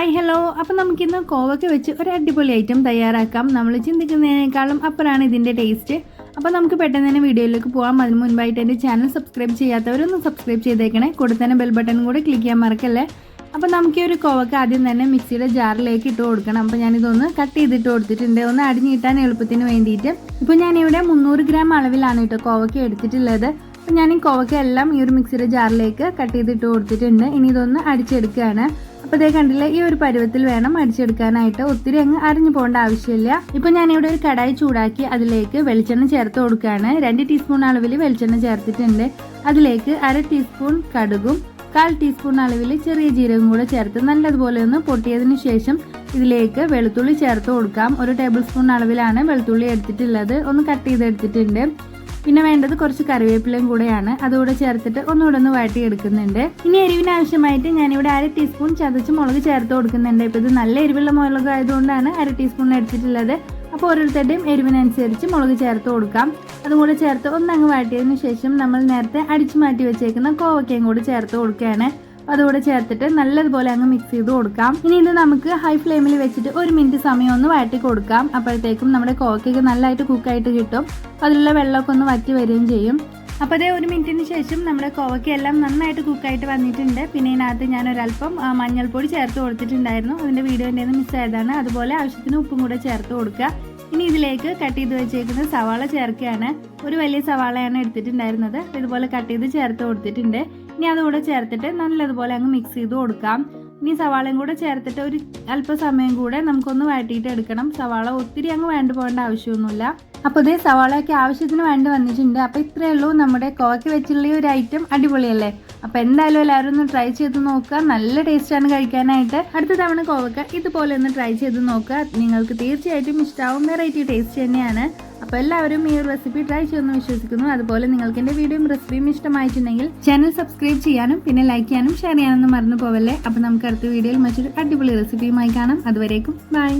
Hi hello അപ്പം നമുക്കിന്ന് കോവയ്ക്ക് വെച്ച് ഒരു അടിപൊളി ഐറ്റം തയ്യാറാക്കാം. നമ്മൾ ചിന്തിക്കുന്നതിനേക്കാളും അപ്പുറമാണ് ഇതിന്റെ ടേസ്റ്റ് അപ്പോൾ നമുക്ക് പെട്ടെന്ന് തന്നെ വീഡിയോയിലേക്ക് പോകാം അതിന് മുൻപായിട്ട് എന്റെ ചാനൽ സബ്സ്ക്രൈബ് ചെയ്യാത്തവരൊന്ന് സബ്സ്ക്രൈബ് ചെയ്തേക്കണേ. കൂടെ ബെൽ ബട്ടൺ കൂടെ ക്ലിക്ക് ചെയ്യാൻ മറക്കല്ലേ? അപ്പോൾ നമുക്ക് ഒരു കോവയ്ക്ക് ആദ്യം തന്നെ മിക്സിയുടെ ജാറിലേക്ക് ഇട്ട് കൊടുക്കണം. അപ്പോൾ ഞാനിതൊന്ന് കട്ട് ചെയ്തിട്ട് കൊടുത്തിട്ടുണ്ട്. ഒന്ന് അടിഞ്ഞിട്ടാൻ എളുപ്പത്തിന് വേണ്ടിയിട്ട്. ഇപ്പോൾ ഞാനിവിടെ മുന്നൂറ് ഗ്രാം അളവിലാണ് കേട്ടോ കോവയ്ക്ക് എടുത്തിട്ടുള്ളത്. അപ്പോൾ ഞാൻ ഈ കോവയ്ക്ക എല്ലാം ഈ ഒരു മിക്സിയുടെ ജാറിലേക്ക് കട്ട് ചെയ്തിട്ട് കൊടുത്തിട്ടുണ്ട്. ഇനി ഇതൊന്ന് അടിച്ചെടുക്കുകയാണ്. അപ്പോൾ ഇതേ കണ്ടില്ലേ ഈ ഒരു പരുവത്തിൽ വേണം അടിച്ചെടുക്കാനായിട്ട്. ഒത്തിരി അങ്ങ് അരിഞ്ഞു പോകേണ്ട ആവശ്യമില്ല. ഇപ്പോൾ ഞാനിവിടെ ഒരു കടായി ചൂടാക്കി അതിലേക്ക് വെളിച്ചെണ്ണ ചേർത്ത് കൊടുക്കുകയാണ്. രണ്ട് ടീസ്പൂൺ അളവിൽ വെളിച്ചെണ്ണ ചേർത്തിട്ടുണ്ട്. അതിലേക്ക് അര ടീസ്പൂൺ കടുകും കാൽ ടീസ്പൂൺ അളവിൽ ചെറിയ ജീരകം കൂടെ ചേർത്ത് നല്ലതുപോലെ ഒന്ന് പൊട്ടിയതിന് ശേഷം ഇതിലേക്ക് വെളുത്തുള്ളി ചേർത്ത് കൊടുക്കാം. ഒരു ടേബിൾ സ്പൂൺ അളവിലാണ് വെളുത്തുള്ളി എടുത്തിട്ടുള്ളത്. ഒന്ന് കട്ട് ചെയ്തെടുത്തിട്ടുണ്ട്. പിന്നെ വേണ്ടത് കുറച്ച് കറിവേപ്പിലയും കൂടെയാണ്. അതുകൂടെ ചേർത്തിട്ട് ഒന്നുകൂടെ ഒന്ന് വാട്ടി എടുക്കുന്നുണ്ട് ഇനി എരിവിന് ആവശ്യമായിട്ട് ഞാനിവിടെ അര ടീസ്പൂൺ ചതച്ച് മുളക് ചേർത്ത് കൊടുക്കുന്നുണ്ട്. ഇപ്പോൾ ഇത് നല്ല എരിവുള്ള മുളക് ആയതുകൊണ്ടാണ് അര ടീസ്പൂൺ എടുത്തിട്ടുള്ളത്. അപ്പോൾ ഓരോരുത്തരുടെയും എരിവിനനുസരിച്ച് മുളക് ചേർത്ത് കൊടുക്കാം. അതും കൂടെ ചേർത്ത് ഒന്നങ്ങ് വാട്ടിയതിനു ശേഷം നമ്മൾ നേരത്തെ അടിച്ചു മാറ്റി വെച്ചേക്കുന്ന കോവക്കയും കൂടി ചേർത്ത് കൊടുക്കുകയാണ്. അതുകൂടെ ചേർത്തിട്ട് നല്ലതുപോലെ അങ്ങ് മിക്സ് ചെയ്ത് കൊടുക്കാം. ഇനി ഇത് നമുക്ക് ഹൈ ഫ്ലെയിമിൽ വെച്ചിട്ട് ഒരു മിനിറ്റ് സമയം ഒന്ന് വഴറ്റി കൊടുക്കാം. അപ്പോഴത്തേക്കും നമ്മുടെ കോവയ്ക്കൊക്കെ നല്ലതായിട്ട് കുക്കായിട്ട് കിട്ടും. അതിലുള്ള വെള്ളമൊക്കെ ഒന്ന് വറ്റി വരികയും ചെയ്യും. അപ്പോൾ അതേ ഒരു മിനിറ്റിന് ശേഷം നമ്മുടെ കോവക്കയെല്ലാം നന്നായിട്ട് കുക്കായിട്ട് വന്നിട്ടുണ്ട്. പിന്നെ ഇതിനകത്ത് ഞാൻ ഒരല്പം മഞ്ഞൾപ്പൊടി ചേർത്ത് കൊടുത്തിട്ടുണ്ടായിരുന്നു. അതിന്റെ വീഡിയോ എന്റെ മിസ്സായതാണ് അതുപോലെ ആവശ്യത്തിന് ഉപ്പും കൂടെ ചേർത്ത് കൊടുക്കുക. ഇനി ഇതിലേക്ക് കട്ട് ചെയ്ത് വെച്ചേക്കുന്ന സവാള ചേർക്കുകയാണ് ഒരു വലിയ സവാളയാണ് എടുത്തിട്ടുണ്ടായിരുന്നത്. ഇതുപോലെ കട്ട് ചെയ്ത് ചേർത്ത് കൊടുത്തിട്ടുണ്ട്. ഇനി അതുകൂടെ ചേർത്തിട്ട് നല്ലതുപോലെ അങ്ങ് മിക്സ് ചെയ്ത് കൊടുക്കാം. ഇനി സവാളയും കൂടെ ചേർത്തിട്ട് ഒരു അല്പസമയം കൂടെ നമുക്കൊന്ന് വഴറ്റിയിട്ട് എടുക്കണം. സവാള ഒത്തിരി അങ്ങ് വേണ്ട പോകേണ്ട ആവശ്യമൊന്നുമില്ല. അപ്പോൾ ഇതേ സവാളയൊക്കെ ആവശ്യത്തിന് വേണ്ടി വന്നിട്ടുണ്ട്. അപ്പോൾ ഇത്രയേ ഉള്ളൂ നമ്മുടെ കോവയ്ക്ക് വെച്ചുള്ള ഒരു ഐറ്റം അടിപൊളിയല്ലേ? അപ്പോൾ എന്തായാലും എല്ലാവരും ഒന്ന് ട്രൈ ചെയ്ത് നോക്കുക. നല്ല ടേസ്റ്റാണ് കഴിക്കാനായിട്ട്. അടുത്ത തവണ കോവക്ക ഇതുപോലെ ഒന്ന് ട്രൈ ചെയ്ത് നോക്കുക. നിങ്ങൾക്ക് തീർച്ചയായിട്ടും ഇഷ്ടമാവും വെറൈറ്റി ടേസ്റ്റ് തന്നെയാണ്. അപ്പോൾ എല്ലാവരും ഈ ഒരു റെസിപ്പി ട്രൈ ചെയ്യുമെന്ന് വിശ്വസിക്കുന്നു. അതുപോലെ നിങ്ങൾക്ക് എന്റെ വീഡിയോയും റെസിപ്പിയും ഇഷ്ടമായിട്ടുണ്ടെങ്കിൽ ചാനൽ സബ്സ്ക്രൈബ് ചെയ്യാനും പിന്നെ ലൈക്ക് ചെയ്യാനും ഷെയർ ചെയ്യാനും മറന്നു പോവല്ലേ? അപ്പോൾ നമുക്ക് അടുത്ത വീഡിയോയിൽ മറ്റൊരു അടിപൊളി റെസിപ്പിയുമായി കാണാം. അതുവരേക്കും ബൈ